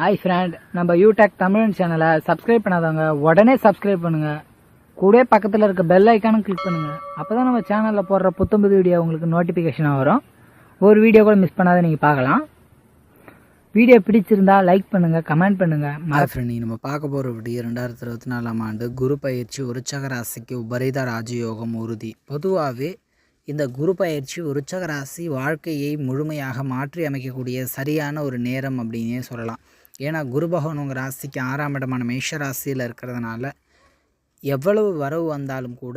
Hi friend நம்ம யூடெக் தமிழ் சேனலை subscribe பண்ணாதவங்க உடனே சப்ஸ்கிரைப் பண்ணுங்க. கூடவே பக்கத்தில் இருக்க பெல் ஐக்கானும் கிளிக் பண்ணுங்க. அப்பதான் நம்ம சேனலில் போடுற புத்தம்புது வீடியோ உங்களுக்கு நோட்டிஃபிகேஷனாக வரும். ஒரு வீடியோ கூட மிஸ் பண்ணாத நீங்கள் பார்க்கலாம். வீடியோ பிடிச்சிருந்தா லைக் பண்ணுங்க கமெண்ட் பண்ணுங்க. ஹாய் ஃப்ரெண்ட் நம்ம பார்க்க போகிற வீடியோ ரெண்டாயிரத்தி இருபத்தி நாலாம் ஆண்டு குரு பயிற்சி விருச்சக ராசிக்கு உபரித ராஜயோகம் உறுதி. பொதுவாகவே இந்த குரு பயிற்சி விருச்சக ராசி வாழ்க்கையை முழுமையாக மாற்றி அமைக்கக்கூடிய சரியான ஒரு நேரம் அப்படின்னே சொல்லலாம். ஏன்னா குரு பகவான் உங்கள் ராசிக்கு ஆறாம் இடமான மேஷ ராசியில் இருக்கிறதுனால எவ்வளவு வரவு வந்தாலும் கூட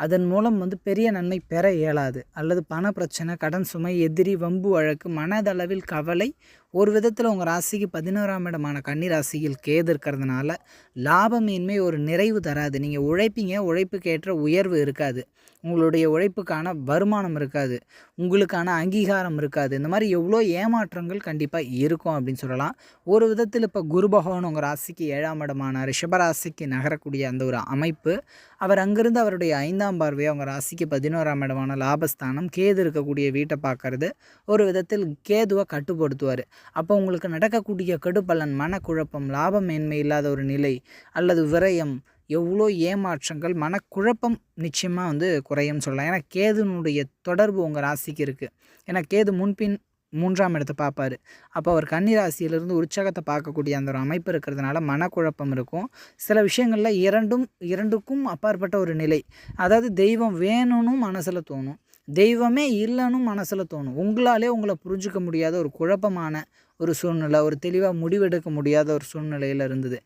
அதன் மூலம் வந்து பெரிய நன்மை பெற இயலாது. அல்லது பண பிரச்சனை கடன் சுமை எதிரி வம்பு வழக்கு மனதளவில் கவலை ஒரு விதத்தில் உங்கள் ராசிக்கு பதினோராம் இடமான கன்னி ராசியில் கேது இருக்கிறதுனால லாபமின்மை ஒரு நிறைவு தராது. நீங்கள் உழைப்பீங்க உழைப்புக்கேற்ற உயர்வு இருக்காது. உங்களுடைய உழைப்புக்கான வருமானம் இருக்காது. உங்களுக்கான அங்கீகாரம் இருக்காது. இந்த மாதிரி எவ்வளோ ஏமாற்றங்கள் கண்டிப்பாக இருக்கும் அப்படின்னு சொல்லலாம். ஒரு விதத்தில் இப்போ குரு பகவான் உங்கள் ராசிக்கு ஏழாம் இடமான ரிஷபராசிக்கு நகரக்கூடிய அந்த ஒரு அமைப்பு அவர் அங்கிருந்து அவருடைய ஐந்தாம் பார்வையை அவங்க ராசிக்கு பதினோராம் இடமான லாபஸ்தானம் கேது இருக்கக்கூடிய வீட்டை பார்க்கறது ஒரு விதத்தில் கேதுவை கட்டுப்படுத்துவார். அப்போ உங்களுக்கு நடக்கக்கூடிய கெடுபலன் மனக்குழப்பம் லாபமேன்மை இல்லாத ஒரு நிலை அல்லது விரயம் எவ்வளோ ஏமாற்றங்கள் மனக்குழப்பம் நிச்சயமாக வந்து குறையும்னு சொல்லலாம். ஏன்னா கேதுனுடைய தொடர்பு உங்கள் ராசிக்கு இருக்குது ஏன்னா கேது முன்பின் மூன்றாம் இடத்தை பார்ப்பார். அப்போ அவர் கன்னிராசியிலிருந்து உற்சாகத்தை பார்க்கக்கூடிய அந்த ஒரு அமைப்பு இருக்கிறதுனால மனக்குழப்பம் இருக்கும். சில விஷயங்களில் இரண்டும் இரண்டுக்கும் அப்பாற்பட்ட ஒரு நிலை. அதாவது தெய்வம் வேணும்னு மனசில் தோணும். தெய்வமே இல்லைன்னு மனசில் தோணும். உங்களாலே உங்களை புரிஞ்சுக்க முடியாத ஒரு குழப்பமான ஒரு சூழ்நிலை ஒரு தெளிவாக முடிவெடுக்க முடியாத ஒரு சூழ்நிலையில் இருந்தது.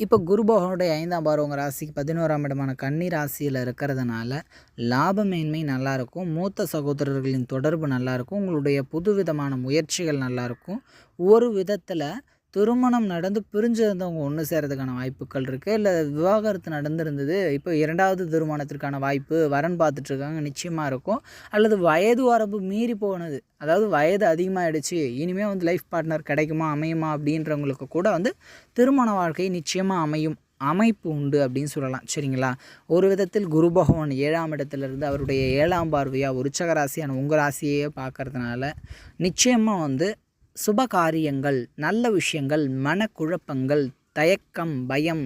இப்போ குரு பகவானுடைய ஐந்தாம் பார் உங்கள் ராசிக்கு பதினோராம் இடமான கன்னி ராசியில் இருக்கிறதுனால லாபமேன்மை நல்லாயிருக்கும் மூத்த சகோதரர்களின் தொடர்பு நல்லாயிருக்கும் உங்களுடைய புது விதமான முயற்சிகள் நல்லாயிருக்கும் ஒரு விதத்தில் திருமணம் நடந்து பிரிஞ்சிருந்தவங்க ஒன்று சேரதுக்கான வாய்ப்புகள் இருக்குது இல்லை விவாகரத்து நடந்திருந்தது இப்போ இரண்டாவது திருமணத்திற்கான வாய்ப்பு வரன் பார்த்துட்ருக்காங்க நிச்சயமாக இருக்கும். அல்லது வயது வரம்பு மீறி போனது அதாவது வயது அதிகமாகிடுச்சு இனிமேல் வந்து லைஃப் பார்ட்னர் கிடைக்குமா அமையுமா அப்படின்றவங்களுக்கு கூட வந்து திருமண வாழ்க்கை நிச்சயமாக அமையும் அமைப்பு உண்டு அப்படின்னு சொல்லலாம். சரிங்களா? ஒரு விதத்தில் குரு பகவான் ஏழாம் இடத்துலேருந்து அவருடைய ஏழாம் பார்வையாக உச்சக ராசியான உங்கள் ராசியையே பார்க்கறதுனால நிச்சயமாக வந்து சுப காரியங்கள் நல்ல விஷயங்கள் மனக்குழப்பங்கள் தயக்கம் பயம்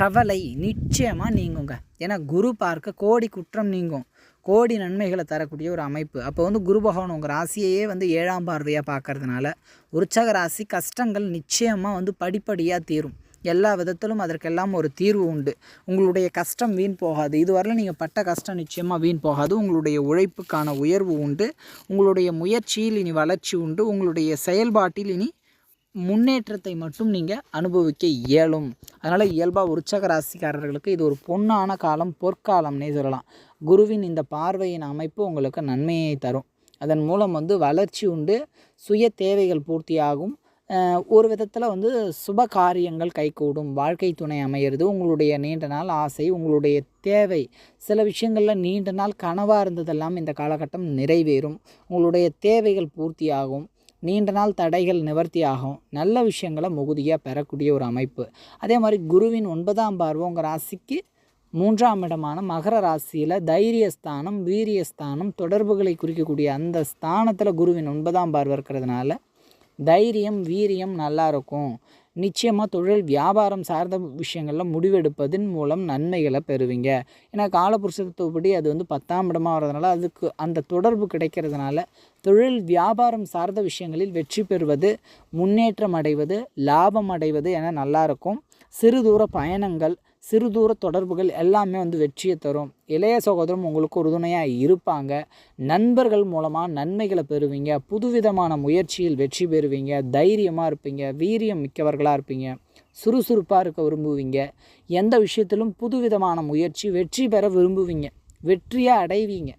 கவலை நிச்சயமாக நீங்குங்க. ஏன்னா குரு பார்க்க கோடி குற்றம் நீங்கும். கோடி நன்மைகளை தரக்கூடிய ஒரு அமைப்பு. அப்போ வந்து குரு பகவான் உங்கள் ராசியையே வந்து ஏழாம் பார்வையாக பார்க்கறதுனால உற்சக ராசி கஷ்டங்கள் நிச்சயமாக வந்து படிப்படியாக தீரும். எல்லா விதத்திலும் அதற்கெல்லாம் ஒரு தீர்வு உண்டு. உங்களுடைய கஷ்டம் வீண் போகாது. இதுவரையில் நீங்கள் பட்ட கஷ்டம் நிச்சயமாக வீண் போகாது. உங்களுடைய உழைப்புக்கான உயர்வு உண்டு. உங்களுடைய முயற்சியில் இனி வளர்ச்சி உண்டு. உங்களுடைய செயல்பாட்டில் இனி முன்னேற்றத்தை மட்டும் நீங்கள் அனுபவிக்க இயலும். அதனால் இயல்பாக உற்சக ராசிக்காரர்களுக்கு இது ஒரு பொன்னான காலம் பொற்காலம்னே சொல்லலாம். குருவின் இந்த பார்வையின் அமைப்பு உங்களுக்கு நன்மையை தரும். அதன் மூலம் வந்து வளர்ச்சி உண்டு. சுய தேவைகள் பூர்த்தியாகும். ஒரு விதத்தில் வந்து சுப காரியங்கள் கைகூடும். வாழ்க்கை துணை அமையிறது உங்களுடைய நீண்ட நாள் ஆசை உங்களுடைய தேவை. சில விஷயங்களில் நீண்ட நாள் கனவாக இருந்ததெல்லாம் இந்த காலகட்டம் நிறைவேறும். உங்களுடைய தேவைகள் பூர்த்தியாகும். நீண்ட நாள் தடைகள் நிவர்த்தி ஆகும் நல்ல விஷயங்களை முகுதியாக பெறக்கூடிய ஒரு அமைப்பு. அதே மாதிரி குருவின் ஒன்பதாம் பார்வை உங்கள் ராசிக்கு மூன்றாம் இடமான மகர ராசியில் தைரியஸ்தானம் வீரியஸ்தானம் தொடர்புகளை குறிக்கக்கூடிய அந்த ஸ்தானத்தில் குருவின் ஒன்பதாம் பார்வை இருக்கிறதுனால தைரியம் வீரியம் நல்லா இருக்கும். நிச்சயமாக தொழில் வியாபாரம் சார்ந்த விஷயங்களில் முடிவெடுப்பதன் மூலம் நன்மைகளை பெறுவீங்க. ஏன்னா காலபுருஷத்துவப்படி அது வந்து பத்தாம் இடமாக வர்றதுனால அதுக்கு அந்த தொடர்பு கிடைக்கிறதுனால தொழில் வியாபாரம் சார்ந்த விஷயங்களில் வெற்றி பெறுவது முன்னேற்றம் அடைவது லாபம் அடைவது என நல்லாயிருக்கும் சிறு தூர பயணங்கள் சிறு தூர தொடர்புகள் எல்லாமே வந்து வெற்றியை தரும். இளைய சகோதரம் உங்களுக்கு உறுதுணையாக இருப்பாங்க. நண்பர்கள் மூலமாக நன்மைகளை பெறுவீங்க. புதுவிதமான முயற்சியில் வெற்றி பெறுவீங்க. தைரியமாக இருப்பீங்க. வீரியம் மிக்கவர்களாக இருப்பீங்க. சுறுசுறுப்பாக இருக்க விரும்புவீங்க. எந்த விஷயத்திலும் புதுவிதமான முயற்சி வெற்றி பெற விரும்புவீங்க. வெற்றியாக அடைவீங்க.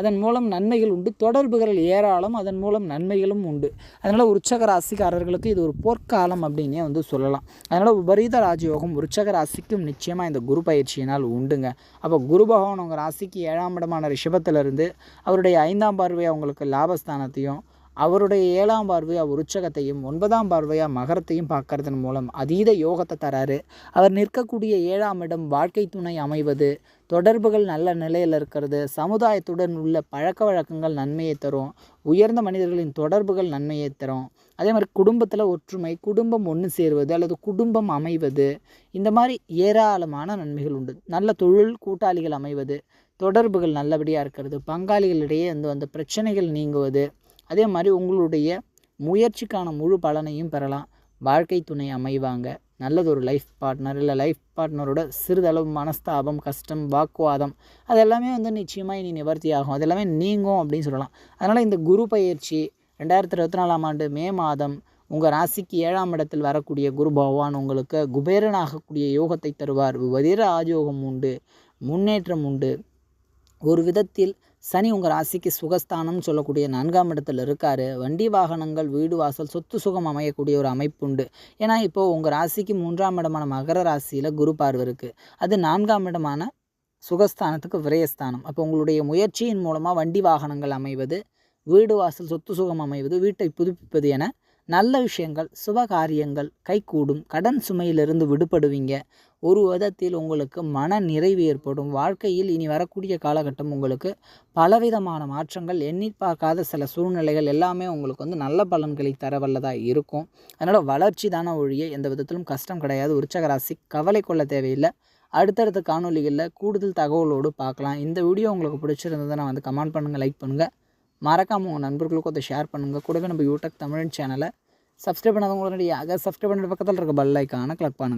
அதன் மூலம் நன்மைகள் உண்டு. தொடர்புகள் ஏராளம் அதன் மூலம் நன்மைகளும் உண்டு. அதனால் உற்சக ராசிக்காரர்களுக்கு இது ஒரு பொற்காலம் அப்படின்னே வந்து சொல்லலாம். அதனால் உபரீத ராஜயோகம் உற்சக ராசிக்கும் நிச்சயமாக இந்த குரு பயிற்சியினால் உண்டுங்க. அப்போ குரு பகவான் உங்கள் ராசிக்கு ஏழாம் இடமான ரிஷபத்திலிருந்து அவருடைய ஐந்தாம் பார்வை அவங்களுக்கு லாபஸ்தானத்தையும் அவருடைய ஏழாம் பார்வையாக உருச்சகத்தையும் ஒன்பதாம் பார்வையாக மகரத்தையும் பார்க்கறதன் மூலம் அதீத யோகத்தை தராரு. அவர் நிற்கக்கூடிய ஏழாம் இடம் வாழ்க்கை துணை அமைவது தொடர்புகள் நல்ல நிலையில் இருக்கிறது சமுதாயத்துடன் உள்ள பழக்க வழக்கங்கள் நன்மையை தரும் உயர்ந்த மனிதர்களின் தொடர்புகள் நன்மையை தரும். அதே மாதிரி குடும்பத்தில் ஒற்றுமை குடும்பம் ஒன்று சேருவது அல்லது குடும்பம் அமைவது இந்த மாதிரி ஏராளமான நன்மைகள் உண்டு. நல்ல தொழில் கூட்டாளிகள் அமைவது தொடர்புகள் நல்லபடியாக இருக்கிறது பங்காளிகளிடையே வந்து அந்த பிரச்சனைகள் நீங்குவது அதே மாதிரி உங்களுடைய முயற்சிக்கான முழு பலனையும் பெறலாம். வாழ்க்கை துணை அமைவாங்க. நல்லதொரு லைஃப் பார்ட்னர் இல்லை லைஃப் பார்ட்னரோட சிறிதளவு மனஸ்தாபம் கஷ்டம் வாக்குவாதம் அது எல்லாமே வந்து நிச்சயமாக இனி நிவர்த்தி ஆகும். அது எல்லாமே நீங்கும் அப்படின்னு சொல்லலாம். அதனால் இந்த குரு பயிற்சி ரெண்டாயிரத்தி இருபத்தி நாலாம் ஆண்டு மே மாதம் உங்கள் ராசிக்கு ஏழாம் இடத்தில் வரக்கூடிய குரு பகவான் உங்களுக்கு குபேரனாகக்கூடிய யோகத்தை தருவார். வதிர ஆஜோகம் உண்டு முன்னேற்றம் உண்டு. ஒரு விதத்தில் சனி உங்கள் ராசிக்கு சுகஸ்தானம் சொல்லக்கூடிய நான்காம் இடத்துல இருக்கார். வண்டி வாகனங்கள் வீடு வாசல் சொத்து சுகம் அமையக்கூடிய ஒரு அமைப்பு உண்டு. ஏன்னா இப்போது உங்கள் ராசிக்கு மூன்றாம் இடமான மகர ராசியில் குரு பார்வை இருக்குது அது நான்காம் இடமான சுகஸ்தானத்துக்கு விரயஸ்தானம். அப்போ உங்களுடைய முயற்சியின் மூலமாக வண்டி வாகனங்கள் அமைவது வீடு வாசல் சொத்து சுகம் அமைவது வீட்டை புதுப்பிப்பது என நல்ல விஷயங்கள் சுபகாரியங்கள் கைகூடும். கடன் சுமையிலிருந்து விடுபடுவீங்க. ஒரு விதத்தில் உங்களுக்கு மன நிறைவு ஏற்படும். வாழ்க்கையில் இனி வரக்கூடிய காலகட்டம் உங்களுக்கு பலவிதமான மாற்றங்கள் எண்ணி பார்க்காத சில சூழ்நிலைகள் எல்லாமே உங்களுக்கு வந்து நல்ல பலன்களை தர வல்லதாக இருக்கும். அதனால் வளர்ச்சி தானே ஒழிய எந்த விதத்திலும் கஷ்டம் கிடையாது. உற்சகராசி கவலை கொள்ள தேவையில்லை. அடுத்தடுத்த காணொலிகளில் கூடுதல் தகவலோடு பார்க்கலாம். இந்த வீடியோ உங்களுக்கு பிடிச்சிருந்ததுன்னா வந்து கமெண்ட் பண்ணுங்கள் லைக் பண்ணுங்கள் மறக்காமல் உங்கள் நண்பர்களுக்கும் அதை ஷேர் பண்ணுங்கள் கூடவே நம்ம யூடியூப் தமிழ் சேனலை சப்ஸ்கிரைப் பண்ணாதவங்களுடைய சப்ஸ்கிரைப் பண்ணுற பக்கத்தில் இருக்க பெல் ஐக்கானை கிளிக் பண்ணுங்கள்